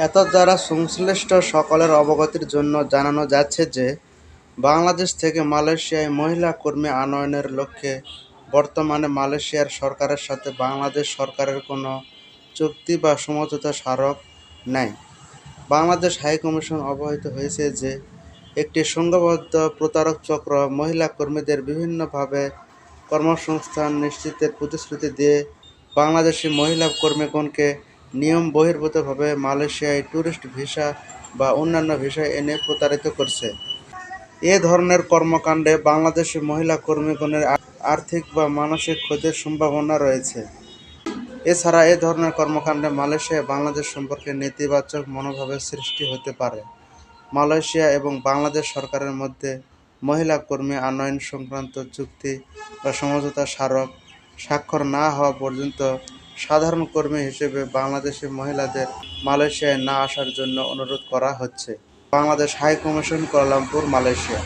এত দ্বারা সংশ্লিষ্ট সকলের অবগতির জন্য জানানো যাচ্ছে যে, বাংলাদেশ থেকে মালয়েশিয়ায় মহিলা কর্মী আনয়নের লক্ষ্যে বর্তমানে মালয়েশিয়ার সরকারের সাথে বাংলাদেশ সরকারের কোনো চুক্তি বা সমঝোতা স্মারক নেই। বাংলাদেশ হাইকমিশন অবহিত হয়েছে যে, একটি সংঘবদ্ধ প্রতারক চক্র মহিলা কর্মীদের বিভিন্নভাবে কর্মসংস্থান নিশ্চিতের প্রতিশ্রুতি দিয়ে বাংলাদেশি মহিলা কর্মীগণকে নিয়ম বহির্ভূতভাবে মালয়েশিয়ায় ট্যুরিস্ট ভিসা বা অন্যান্য ভিসা এনে প্রতারিত করছে। এ ধরনের কর্মকাণ্ডে বাংলাদেশি মহিলা কর্মীগণের আর্থিক বা মানসিক ক্ষতির সম্ভাবনা রয়েছে। এছাড়া এ ধরনের কর্মকাণ্ডে মালয়েশিয়া বাংলাদেশ সম্পর্কে নেতিবাচক মনোভাবের সৃষ্টি হতে পারে। মালয়েশিয়া এবং বাংলাদেশ সরকারের মধ্যে মহিলা কর্মী আনয়ন সংক্রান্ত চুক্তি বা সমঝোতা স্মারক স্বাক্ষর না হওয়া পর্যন্ত সাধারণ কর্মী হিসেবে বাংলাদেশি মহিলাদের মালয়েশিয়ায় না আসার জন্য অনুরোধ করা হচ্ছে। Bangladesh high commission Kuala Lumpur Malaysia.